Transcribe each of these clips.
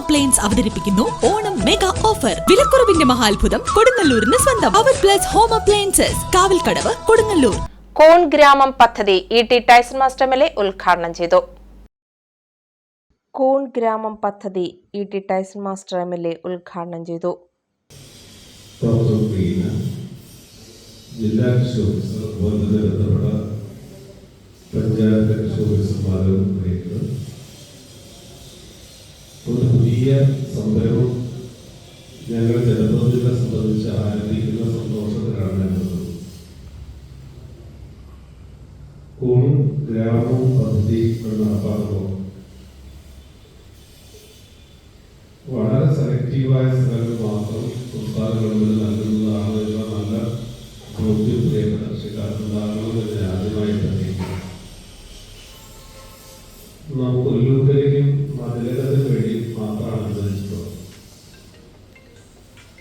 Appliance അവതരിപ്പിക്കുന്നു. Onam mega offer വിലക്കുറവിന്റെ മഹാത്ഭുതം കൊടുങ്ങല്ലൂരിന് സ്വന്തം. അവർ plus home appliances Kavalkadavu Kodungallur. കോൺ ഗ്രാമം പദ്ധതി E T Tyson master M L A ഉദ്ഘാടനം ചെയ്തു. കോൺ ഗ്രാമം പദ്ധതി E T Tyson master M L A ഉദ്ഘാടനം ചെയ്തു. ജില്ലാ കൃഷി ഓഫീസർ ബന്ധപ്പെട്ട പഞ്ചായത്ത് കൃഷി ഓഫീസർമാരും ഞങ്ങൾ ജനപ്രതിനിധികളെ സംബന്ധിച്ച് ആരംഭിക്കുന്ന സന്തോഷത്തിലാണ് ഞങ്ങൾ. കൂൺ ഗ്രാമവും പദ്ധതി നടപ്പാക്കുമ്പോൾ വളരെ സെലക്റ്റീവായ സ്ഥലങ്ങൾ മാത്രം സംസ്ഥാന ഗവൺമെന്റ് നൽകുന്നതാണ് എന്ന നല്ല ബോധ്യം പ്രിയപ്പെട്ട കൃഷിക്കാർക്കുണ്ടാകണമെന്ന്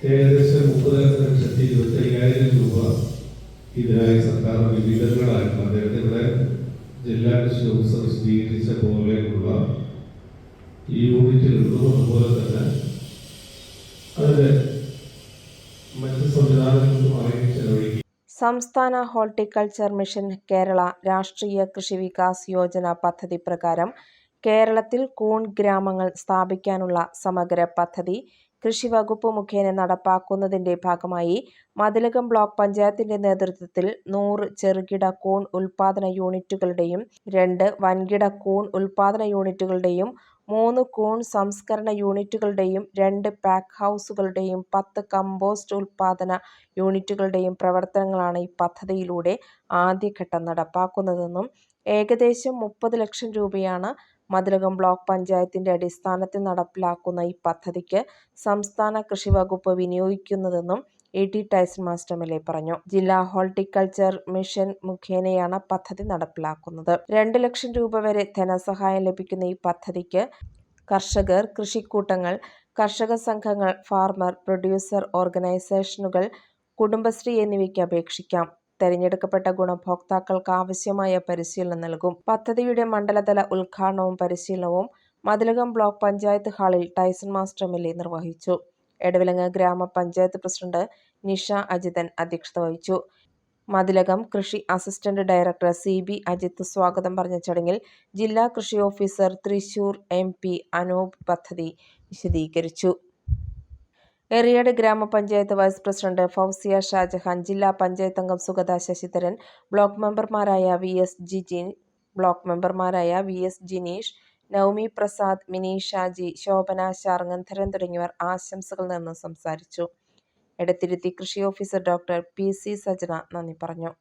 ഏകദേശം മുപ്പത് ലക്ഷത്തി ഇരുപത്തി അയ്യായിരം രൂപ ഇതിനായി സർക്കാർ വിവിധങ്ങളായിരുന്നു അദ്ദേഹത്തിന്റെ ജില്ലാ കൃഷി ഓഫീസർ വിശദീകരിച്ച പോലെയുള്ള ഈ യൂണിറ്റുകൾക്കും അതുപോലെ തന്നെ അതിന്റെ മറ്റ് സംവിധാനങ്ങൾക്കുമായി ചെലവഴിക്കും സംസ്ഥാന ഹോർട്ടിക്കൾച്ചർ മിഷൻ കേരള രാഷ്ട്രീയ കൃഷി വികാസ് യോജന പദ്ധതി പ്രകാരം കേരളത്തിൽ കൂൺ ഗ്രാമങ്ങൾ സ്ഥാപിക്കാനുള്ള സമഗ്ര പദ്ധതി കൃഷി വകുപ്പ് മുഖേന നടപ്പാക്കുന്നതിന്റെ ഭാഗമായി മതിലകം ബ്ലോക്ക് പഞ്ചായത്തിന്റെ നേതൃത്വത്തിൽ നൂറ് ചെറുകിട കൂൺ ഉൽപാദന യൂണിറ്റുകളുടെയും രണ്ട് വൻകിട കൂൺ ഉൽപാദന യൂണിറ്റുകളുടെയും മൂന്ന് കൂൺ സംസ്കരണ യൂണിറ്റുകളുടെയും രണ്ട് പാക്ക് ഹൗസുകളുടെയും പത്ത് കമ്പോസ്റ്റ് ഉൽപാദന യൂണിറ്റുകളുടെയും പ്രവർത്തനങ്ങളാണ് ഈ പദ്ധതിയിലൂടെ ആദ്യഘട്ടം നടപ്പാക്കുന്നതെന്നും ഏകദേശം മുപ്പത് ലക്ഷം രൂപയാണ് മതിലകം ബ്ലോക്ക് പഞ്ചായത്തിന്റെ അടിസ്ഥാനത്തിൽ നടപ്പിലാക്കുന്ന ഈ പദ്ധതിക്ക് സംസ്ഥാന കൃഷി വകുപ്പ് വിനിയോഗിക്കുന്നതെന്നും A T Tyson master M L A പറഞ്ഞു. ജില്ലാ ഹോർട്ടിക്കൾച്ചർ മിഷൻ മുഖേനയാണ് പദ്ധതി നടപ്പിലാക്കുന്നത്. രണ്ട് ലക്ഷം രൂപ വരെ ധനസഹായം ലഭിക്കുന്ന ഈ പദ്ധതിക്ക് കർഷകർ കൃഷിക്കൂട്ടങ്ങൾ കർഷക സംഘങ്ങൾ ഫാർമർ പ്രൊഡ്യൂസർ ഓർഗനൈസേഷനുകൾ കുടുംബശ്രീ എന്നിവയ്ക്ക് അപേക്ഷിക്കാം. തെരഞ്ഞെടുക്കപ്പെട്ട ഗുണഭോക്താക്കൾക്ക് ആവശ്യമായ പരിശീലനം നൽകും. പദ്ധതിയുടെ മണ്ഡലതല ഉദ്ഘാടനവും പരിശീലനവും മതിലകം ബ്ലോക്ക് പഞ്ചായത്ത് ഹാളിൽ Tyson master M L A നിർവഹിച്ചു. എടവിലങ്ങ് ഗ്രാമപഞ്ചായത്ത് പ്രസിഡന്റ് നിഷ അജിതൻ അധ്യക്ഷത വഹിച്ചു. മതിലകം കൃഷി assistant director C B Ajith സ്വാഗതം പറഞ്ഞ ചടങ്ങിൽ ജില്ലാ കൃഷി officer Thrissur M P Anoop പദ്ധതി വിശദീകരിച്ചു. എറിയാട് ഗ്രാമപഞ്ചായത്ത് വൈസ് പ്രസിഡന്റ് ഫൗസിയ ഷാജഹാൻ ജില്ലാ പഞ്ചായത്ത് അംഗം സുഗത ശശിധരൻ ബ്ലോക്ക് മെമ്പർമാരായ വി എസ് ജിജിൻ ബ്ലോക്ക് മെമ്പർമാരായ വി എസ് ജിനീഷ് നവമി പ്രസാദ് മിനി ഷാജി ശോഭന ശാർങ്ങന്ധരൻ തുടങ്ങിയവർ ആശംസകൾ നിന്ന് സംസാരിച്ചു. എടത്തിരുത്തി കൃഷി officer doctor P C Sajana നന്ദി പറഞ്ഞു.